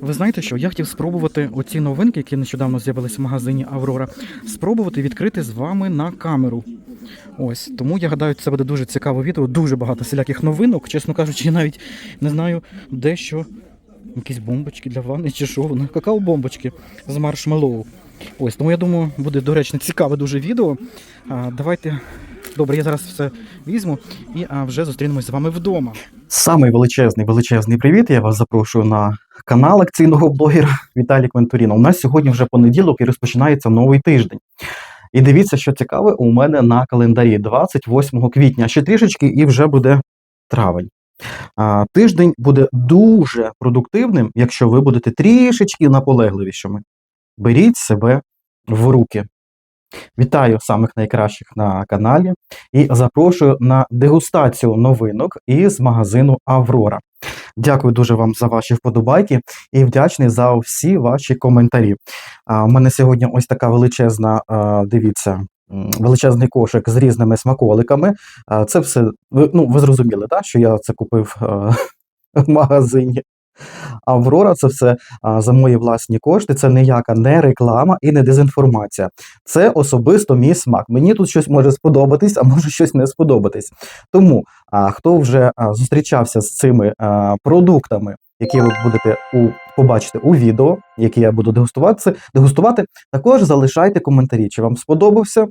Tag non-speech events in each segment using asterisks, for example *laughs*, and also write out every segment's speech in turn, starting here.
Ви знаєте що? Я хотів спробувати оці новинки, які нещодавно з'явилися в магазині Аврора, спробувати відкрити з вами на камеру. Ось тому я гадаю, це буде дуже цікаве відео, дуже багато всіляких новинок. Чесно кажучи, я навіть не знаю, де що. Якісь бомбочки для ванни чи що воно. Какао-бомбочки з маршмеллоу. Ось, тому я думаю, буде доречно цікаве дуже відео. А, давайте. Добре, я зараз все візьму і а, вже зустрінемось з вами вдома. Самий величезний величезний привіт. Я вас запрошую на канал акційного блогера Віталій Квентуріна. У нас сьогодні вже понеділок і розпочинається новий тиждень. І дивіться, що цікаве у мене на календарі 28 квітня. Ще трішечки і вже буде травень. А, тиждень буде дуже продуктивним, якщо ви будете трішечки наполегливішими. Беріть себе в руки. Вітаю самих найкращих на каналі і запрошую на дегустацію новинок із магазину Аврора. Дякую дуже вам за ваші вподобайки і вдячний за всі ваші коментарі. У мене сьогодні ось така величезна, дивіться, величезний кошик з різними смаколиками. Це все, ну, ви зрозуміли, так, що я це купив *laughs* в магазині. Аврора це все за мої власні кошти. Це ніяка не реклама і не дезінформація. Це особисто мій смак. Мені тут щось може сподобатись, а може щось не сподобатись. Тому хто вже зустрічався з цими продуктами, які ви будете у побачите у відео, які я буду дегустувати, дегустувати, також залишайте коментарі, чи вам сподобався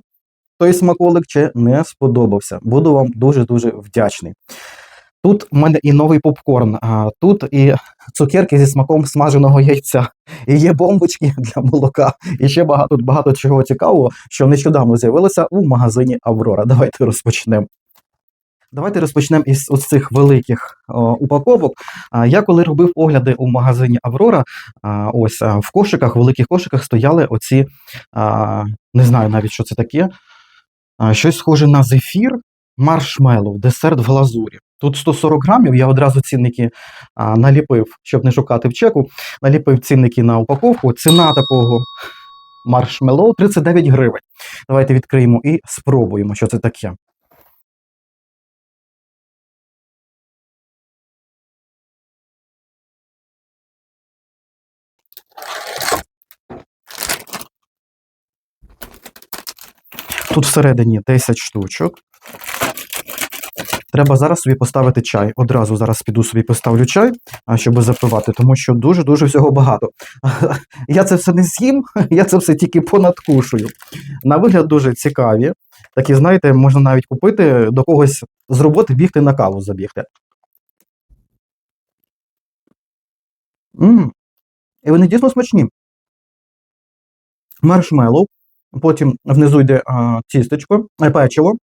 той смаколик, чи не сподобався. Буду вам дуже дуже вдячний. Тут в мене і новий попкорн, а тут і цукерки зі смаком смаженого яйця, і є бомбочки для молока, і ще багато багато чого цікавого, що нещодавно з'явилося у магазині Аврора. Давайте розпочнемо. Давайте розпочнемо із ось цих великих о, упаковок. А, я коли робив огляди у магазині Аврора, а, ось а, в кошиках, в великих кошиках стояли оці, а, не знаю навіть, що це таке, а, щось схоже на зефір, маршмеллоу, десерт в глазурі. Тут 140 грамів, я одразу цінники а, наліпив, щоб не шукати в чеку, наліпив цінники на упаковку. Ціна такого маршмеллоу 39 гривень. Давайте відкриємо і спробуємо, що це таке. Тут всередині 10 штучок. Треба зараз собі поставити чай. Одразу зараз піду собі поставлю чай, щоб запивати, тому що дуже-дуже всього багато. *laughs* Я це все не з'їм, *laughs* я це все тільки понадкушую. На вигляд дуже цікаві. Такі, знаєте, можна навіть купити до когось з роботи бігти на каву забігти. М, І вони дійсно смачні. Маршмеллоу, потім внизу йде а, тістечко, е, печиво,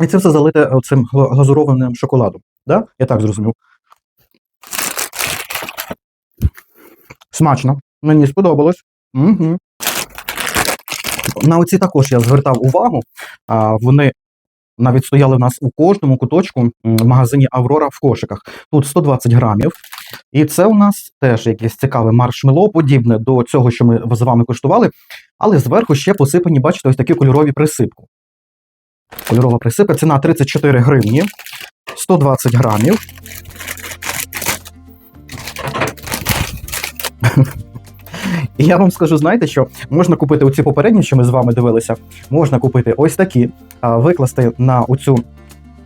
і це все залите цим глазурованим шоколадом. Да? Я так зрозумів. Смачно. Мені сподобалось. Угу. На оці також я звертав увагу. А, вони навіть стояли в нас у кожному куточку в магазині Аврора в кошиках. Тут 120 грамів. І це у нас теж якесь цікаве маршмело, подібне до цього, що ми з вами коштували. Але зверху ще посипані, бачите, ось такі кольорові присипки. Кольорова присипка. Ціна 34 гривні, 120 грамів. *laughs* І я вам скажу, знаєте, що можна купити оці попередні, що ми з вами дивилися, можна купити ось такі, викласти на оцю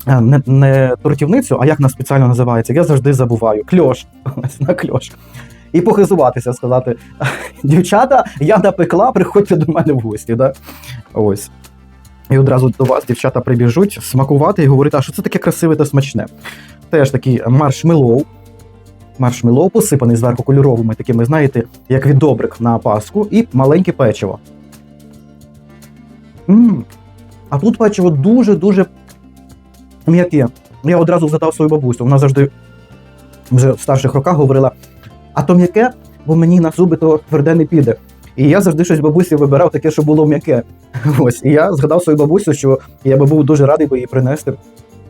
не, не тортівницю, а як вона спеціально називається, я завжди забуваю. Кльош. *laughs* Ось на кльош. І похизуватися, сказати: *laughs* дівчата, я напекла, приходьте до мене в гості. Да? Ось. І одразу до вас дівчата прибіжуть смакувати і говорити, а що це таке красиве та смачне. Теж такий маршмеллоу. Маршмеллоу посипаний зверху кольоровими такими, знаєте, як відобрик на паску, і маленьке печиво. м А тут печиво дуже-дуже м'яке. Я одразу згадав свою бабусю. Вона завжди вже в старших роках говорила: а то м'яке, бо мені на зуби то тверде не піде. І я завжди щось бабусі вибирав таке, що було м'яке. *laughs* Ось, і я згадав свою бабусю, що я би був дуже радий би їй принести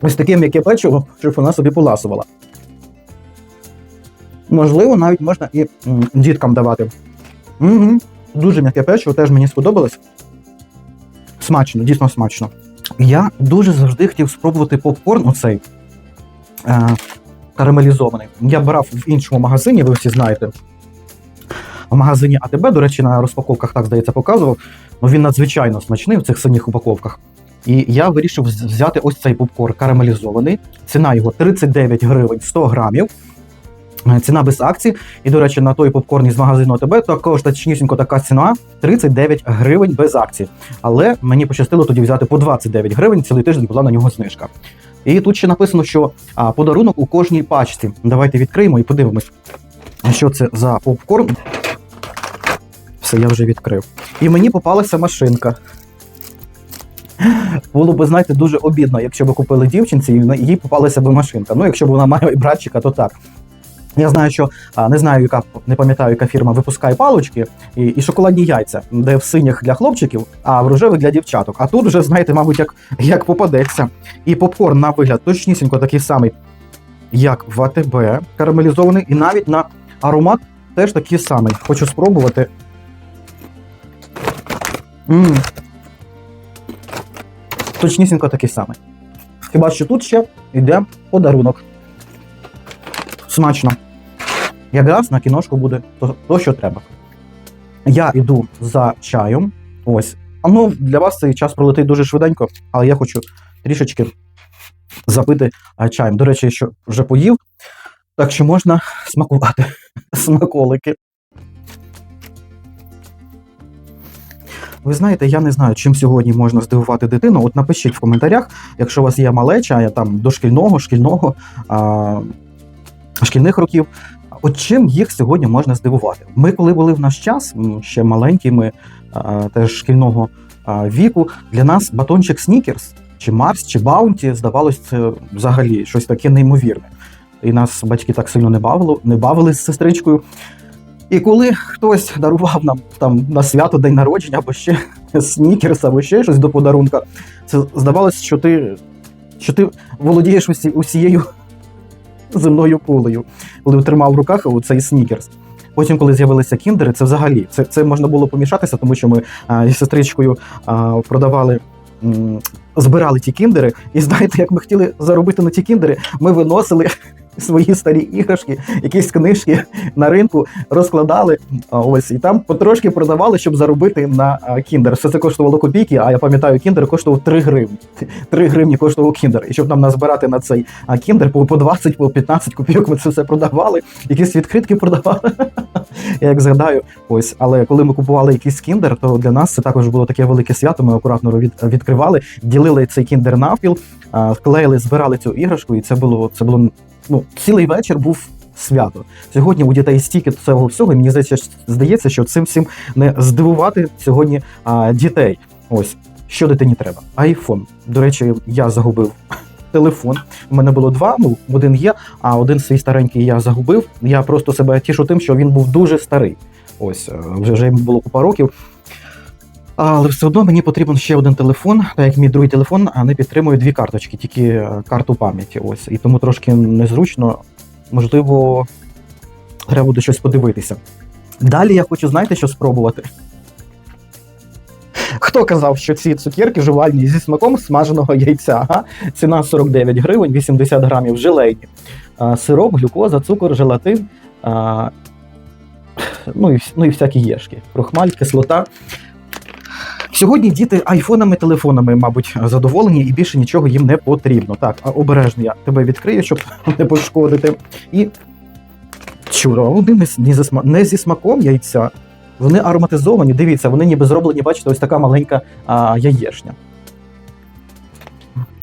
ось таке м'яке печиво, щоб вона собі поласувала. Можливо, навіть можна і діткам давати. Угу. Дуже м'яке печиво, теж мені сподобалось. Смачно, дійсно смачно. Я дуже завжди хотів спробувати попкорн оцей. Е, карамелізований. Я брав в іншому магазині, ви всі знаєте. В магазині АТБ, до речі, на розпаковках так здається показував. Ну він надзвичайно смачний в цих синіх упаковках. І я вирішив взяти ось цей попкорн карамелізований. Ціна його 39 гривень 100 грамів. Е, Ціна без акцій. І, до речі, на той попкорн із магазину АТБ також точнісінько така ціна 39 гривень без акцій. Але мені пощастило тоді взяти по 29 гривень, цілий тиждень була на нього знижка. І тут ще написано, що а, подарунок у кожній пачці. Давайте відкриємо і подивимось, що це за попкорн. Все, я вже відкрив. І мені попалася машинка. Було б, знаєте, дуже обідно, якщо б купили дівчинці, і їй попалася б машинка. Ну, якщо б вона має братчика, то так. Я знаю, що не знаю, яка не пам'ятаю, яка фірма випускає палочки і, і шоколадні яйця, де в синіх для хлопчиків, а в рожевих для дівчаток. А тут вже, знаєте, мабуть, як, як попадеться. І попкорн на вигляд точнісінько такий самий, як в АТБ, карамелізований, і навіть на аромат теж такий самий. Хочу спробувати. М Точнісінько такий самий. Хіба що тут ще йде подарунок. Смачно. Якраз на кіношку буде то, то, що треба. Я йду за чаєм. Ось. А ну, для вас цей час пролетить дуже швиденько, але я хочу трішечки запити чаєм. До речі, що вже поїв, так що можна смакувати *laughs* смаколики. Ви знаєте, я не знаю, чим сьогодні можна здивувати дитину. От напишіть в коментарях, якщо у вас є малеча, я там дошкільного, шкільного, а, шкільних років. От чим їх сьогодні можна здивувати? Ми, коли були в наш час, ще маленькі, ми а, теж шкільного а, віку, для нас батончик Снікерс, чи Марс, чи Баунті, здавалось, це взагалі щось таке неймовірне. І нас батьки так сильно не бавили, не бавили з сестричкою. І коли хтось дарував нам там на свято день народження або ще *laughs* снікерс, або ще щось до подарунка, це здавалось, що ти, що ти володієш усі, усією *laughs* земною кулею, коли тримав в руках цей снікерс. Потім, коли з'явилися кіндери, це взагалі це, це можна було помішатися, тому що ми а, із сестричкою а, продавали. Збирали ті кіндери, і знаєте, як ми хотіли заробити на ті кіндери, ми виносили свої старі іграшки, якісь книжки на ринку, розкладали. Ось і там потрошки продавали, щоб заробити на кіндер. Все це коштувало копійки, а я пам'ятаю, кіндер коштував 3 гривні. 3 гривні коштував кіндер. І щоб нам назбирати на цей кіндер по по 20, по 15 копійок, ми це все продавали, якісь відкритки продавали. *laughs* Я як згадаю, ось, але коли ми купували якийсь кіндер, то для нас це також було таке велике свято. Ми акуратно від, відкривали, ділили цей кіндер навпіл, а, клеїли, збирали цю іграшку, і це було це було ну цілий вечір був. Свято сьогодні у дітей стільки цього всього, і мені здається, здається, що цим всім не здивувати сьогодні а, дітей. Ось що дитині треба. Айфон. До речі, я загубив *laughs* телефон. У мене було два. Ну один є, а один свій старенький я загубив. Я просто себе тішу тим, що він був дуже старий. Ось е, вже вже йому було купа років. Але все одно мені потрібен ще один телефон, так як мій другий телефон не підтримує дві карточки, тільки е, карту пам'яті. Ось і тому трошки незручно. Можливо, треба буде щось подивитися. Далі я хочу, знаєте, що спробувати. Хто казав, що ці цукерки жувальні зі смаком смаженого яйця? Ага? Ціна 49 гривень, 80 грамів желейні. Сироп, глюкоза, цукор, желатин. А, ну, і, ну і всякі єшки. Крохмаль, кислота. Сьогодні діти айфонами, телефонами, мабуть, задоволені і більше нічого їм не потрібно. Так, обережно я тебе відкрию, щоб *laughs* не пошкодити. І чудо, вони не зі смаком яйця. Вони ароматизовані, дивіться, вони ніби зроблені, бачите, ось така маленька а, яєшня.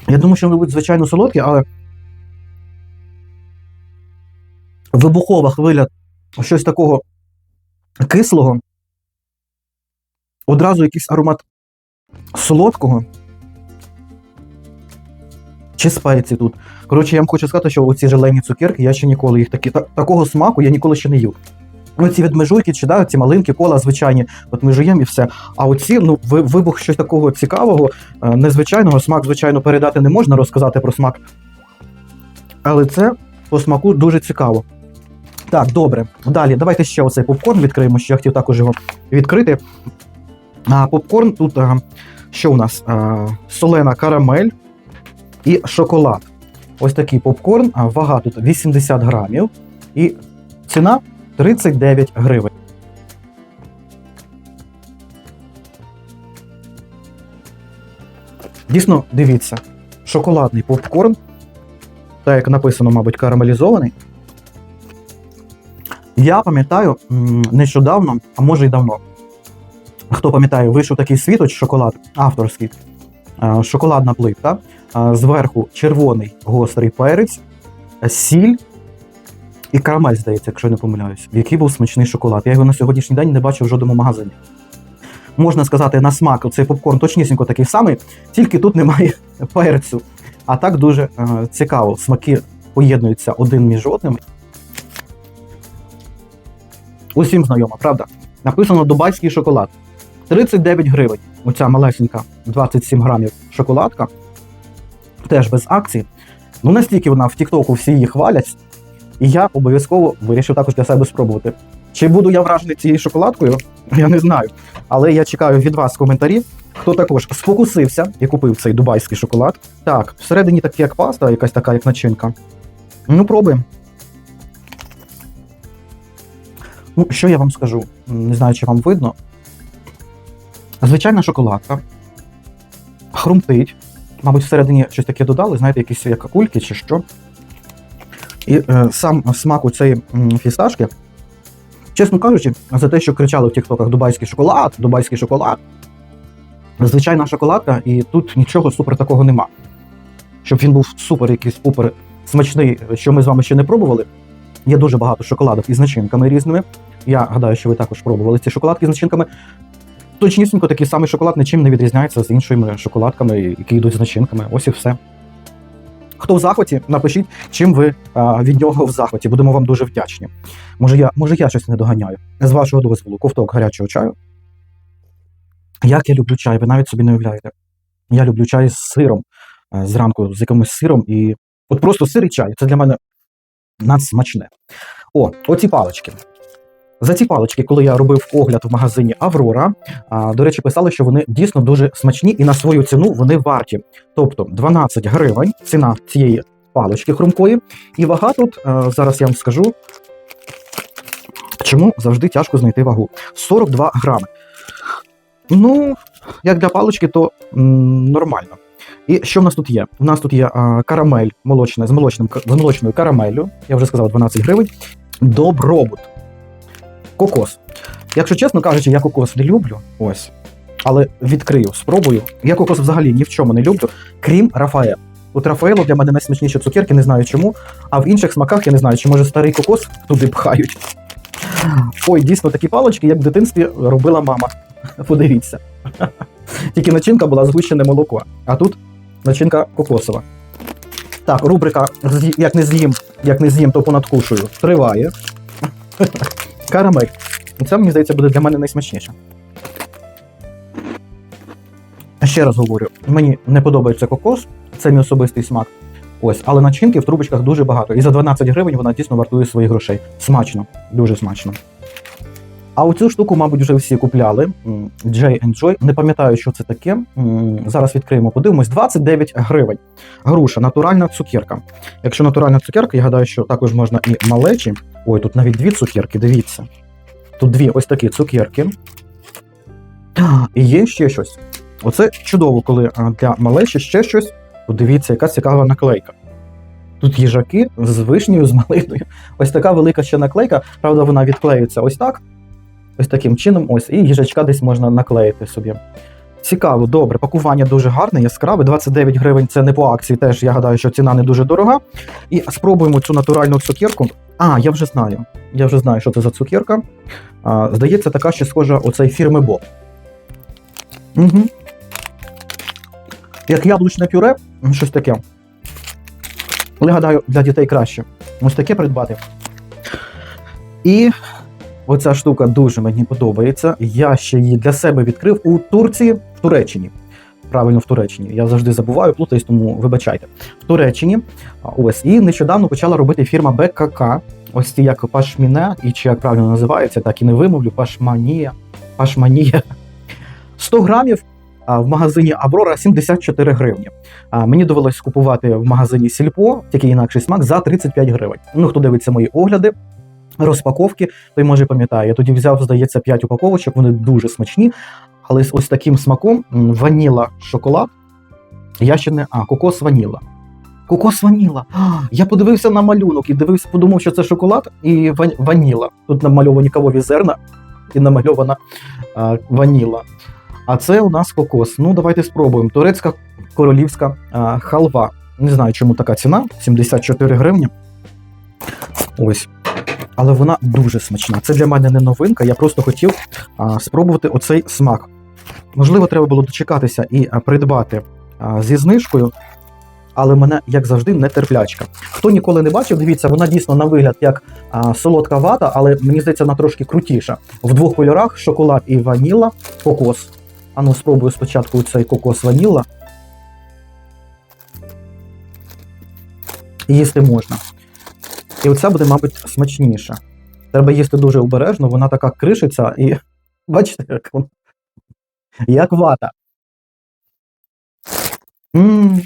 Я думаю, що вони будуть звичайно солодкі, але вибухова хвиля щось такого кислого. Одразу якийсь аромат солодкого. Чи спеції тут. Коротше, я вам хочу сказати, що оці желені цукерки, я ще ніколи їх такі, та, такого смаку я ніколи ще не їв. Ну, ці відмежуйки, чи да, ці малинки, кола звичайні, от ми жуємо і все. А оці, ну, вибух щось такого цікавого, е, незвичайного, смак, звичайно, передати не можна, розказати про смак. Але це по смаку дуже цікаво. Так, добре. Далі, давайте ще оцей попкорн відкриємо, що я хотів також його відкрити. А, попкорн тут а, що у нас? А, солена карамель і шоколад. ось такий попкорн, а вага тут 80 грамів, і ціна 39 гривень. Дійсно, дивіться, шоколадний попкорн, так як написано, мабуть, карамелізований. Я пам'ятаю нещодавно, а може й давно. Хто пам'ятає, вийшов такий світоч шоколад авторський, е, шоколадна плитка, е, зверху червоний гострий перець, сіль і карамель, здається, якщо я не помиляюсь, який був смачний шоколад. Я його на сьогоднішній день не бачив в жодному магазині. Можна сказати, на смак цей попкорн точнісінько такий самий, тільки тут немає *laughs* перцю. А так дуже е, цікаво. Смаки поєднуються один між одним. Усім знайомо, правда? Написано Дубайський шоколад. 39 гривень. Оця малесенька 27 грамів шоколадка. Теж без акцій. Ну настільки вона в Тіктоку всі її хвалять. І я обов'язково вирішив також для себе спробувати. Чи буду я вражений цією шоколадкою? Я не знаю. Але я чекаю від вас коментарів, хто також спокусився і купив цей дубайський шоколад. Так, всередині так як паста, якась така, як начинка. Ну, пробуємо. Ну, що я вам скажу? Не знаю, чи вам видно. Звичайна шоколадка. Хрумтить. Мабуть, всередині щось таке додали, знаєте, якісь як кульки чи що. І е, сам смак у цієї фісташки. Чесно кажучи, за те, що кричали в тіктоках Дубайський шоколад, Дубайський шоколад. Звичайна шоколадка, і тут нічого супер такого нема. Щоб він був супер якийсь супер смачний, що ми з вами ще не пробували. Є дуже багато шоколадок із начинками різними. Я гадаю, що ви також пробували ці шоколадки з начинками. Точнісінько такий самий шоколад нічим не відрізняється з іншими шоколадками, які йдуть з начинками. Ось і все. Хто в захваті, напишіть, чим ви а, від нього в захваті. Будемо вам дуже вдячні. Може, я, може, я щось не доганяю. З вашого дозволу, ковток гарячого чаю. Як я люблю чай, ви навіть собі не уявляєте. Я люблю чай з сиром, е, зранку з якимось сиром. І от просто сир і чай це для мене надсмачне. О, оці палички. За ці палички, коли я робив огляд в магазині Аврора, до речі, писали, що вони дійсно дуже смачні і на свою ціну вони варті. Тобто 12 гривень ціна цієї палички хрумкої. І вага тут, зараз я вам скажу, чому завжди тяжко знайти вагу. 42 грами. Ну, як для палички, то нормально. І що в нас тут є? У нас тут є а, карамель молочна з молочним з молочною карамеллю. Я вже сказав 12 гривень. Добробут. Кокос. Якщо чесно кажучи, я кокос не люблю. Ось. Але відкрию, спробую. Я кокос взагалі ні в чому не люблю, крім Рафаель. От Рафаело для мене найсмачніші цукерки, не знаю чому. А в інших смаках я не знаю, чи може старий кокос туди пхають. Ой, дійсно такі палички, як в дитинстві робила мама. Подивіться. Тільки начинка була згущене молоко, а тут начинка кокосова. Так, рубрика як не з'їм, як не з'їм, то понадкушую. Триває. Карамель. І Це, мені здається, буде для мене найсмачніше. Ще раз говорю, мені не подобається кокос, це мій особистий смак. Ось, але начинки в трубочках дуже багато. І за 12 гривень вона дійсно вартує своїх грошей. Смачно, дуже смачно. А оцю штуку, мабуть, вже всі купляли. М, J Joy. Не пам'ятаю, що це таке. Зараз відкриємо, подивимось. 29 гривень. Груша, натуральна цукерка. Якщо натуральна цукерка, я гадаю, що також можна і малечі. Ой, тут навіть дві цукерки, дивіться. Тут дві ось такі цукерки. І є ще щось. Оце чудово, коли для малечі ще щось. Подивіться, яка цікава наклейка. Тут їжаки з вишнею, з малиною. Ось така велика ще наклейка. Правда, вона відклеюється ось так. Ось таким чином, ось, і їжачка десь можна наклеїти собі. Цікаво, добре, пакування дуже гарне, яскраве. 29 гривень це не по акції, теж я гадаю, що ціна не дуже дорога. І спробуємо цю натуральну цукерку. А, я вже знаю. Я вже знаю, що це за цукерка. А, здається, така ще схожа оцей фірми Боб. Угу. Як яблучне пюре, щось таке. Але гадаю, для дітей краще. Ось таке придбати. І оця штука дуже мені подобається. Я ще її для себе відкрив у Турції, в Туреччині. Правильно, в Туреччині. Я завжди забуваю, плутаюсь, тому вибачайте. В Туреччині. Ось. І нещодавно почала робити фірма БКК. Ось ці як пашміне, і чи як правильно називається, так і не вимовлю. Пашманія. Пашманія. 100 грамів в магазині Аврора 74 гривні. Мені довелось купувати в магазині Сільпо, тільки інакший смак, за 35 гривень. Ну, хто дивиться мої огляди, розпаковки, той може пам'ятає. Я тоді взяв, здається, 5 упаковочок, вони дуже смачні. Але з ось таким смаком ваніла шоколад. Я ще не. А, кокос ваніла. Кокос ваніла. Я подивився на малюнок і дивився, подумав, що це шоколад і ваніла. Тут намальовані кавові зерна і намальована а, ваніла. А це у нас кокос. Ну, давайте спробуємо. Турецька королівська а, халва. Не знаю, чому така ціна 74 гривні. Ось. Але вона дуже смачна. Це для мене не новинка. Я просто хотів а, спробувати оцей смак. Можливо, треба було дочекатися і придбати а, зі знижкою, але мене, як завжди, нетерплячка. Хто ніколи не бачив, дивіться, вона дійсно на вигляд як а, солодка вата, але мені здається, вона трошки крутіша. В двох кольорах шоколад і ваніла, кокос. Ану, спробую спочатку цей кокос ваніла. Їсти можна. І оця буде, мабуть, смачніша. Треба їсти дуже обережно, вона така кришиться і. *laughs* Бачите, як вона. Як вата. м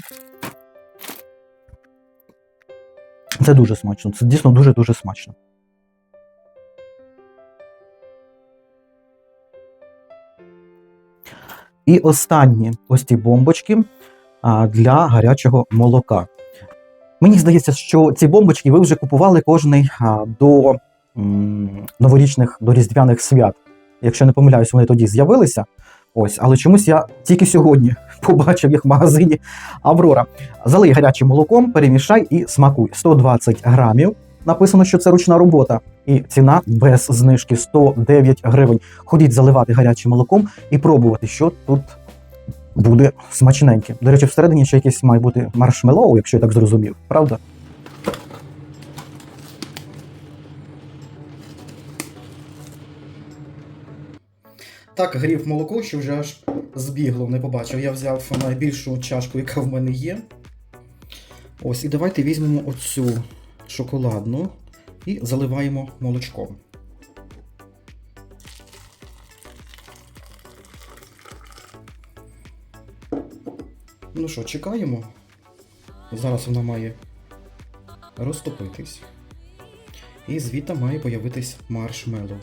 Це дуже смачно. Це дійсно дуже-дуже смачно. І останні ось ці бомбочки для гарячого молока. Мені здається, що ці бомбочки ви вже купували кожний до новорічних, до різдвяних свят. Якщо не помиляюсь, вони тоді з'явилися. Ось, але чомусь я тільки сьогодні *laughs* побачив їх в магазині Аврора. Залий гарячим молоком, перемішай і смакуй. 120 грамів. Написано, що це ручна робота, і ціна без знижки 109 гривень. Ходіть заливати гарячим молоком і пробувати, що тут буде смачненьке. До речі, всередині ще якесь має бути маршмеллоу, якщо я так зрозумів, правда? Так, грів молоко, що вже аж збігло, не побачив. Я взяв найбільшу чашку, яка в мене є. Ось, і давайте візьмемо оцю шоколадну і заливаємо молочком. Ну що, чекаємо. Зараз вона має розтопитись. І звідти має появитись маршмеллоу.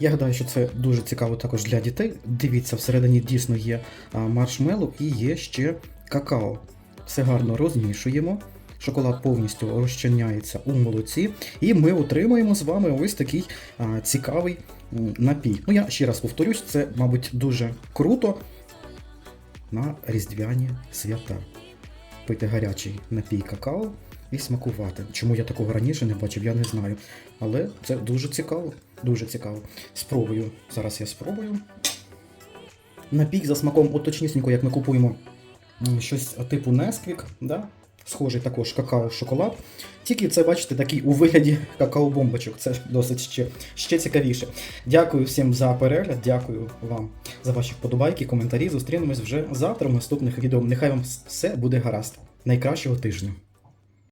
Я гадаю, що це дуже цікаво також для дітей. Дивіться, всередині дійсно є а, маршмеллоу і є ще какао. Все гарно розмішуємо. Шоколад повністю розчиняється у молоці, і ми отримаємо з вами ось такий цікавий напій. Ну, я ще раз повторюсь, це, мабуть, дуже круто на різдвяні свята. Пити гарячий напій какао і смакувати. Чому я такого раніше не бачив, я не знаю. Але це дуже цікаво. Дуже цікаво. Спробую. Зараз я спробую. Напій за смаком, от точнісінько, як ми купуємо щось типу Nesquik, да? Схожий також какао-шоколад. Тільки це, бачите, такий у вигляді какао-бомбочок. Це досить ще, ще цікавіше. Дякую всім за перегляд, дякую вам за ваші вподобайки, коментарі. Зустрінемось вже завтра в наступних відео. Нехай вам все буде гаразд. Найкращого тижня!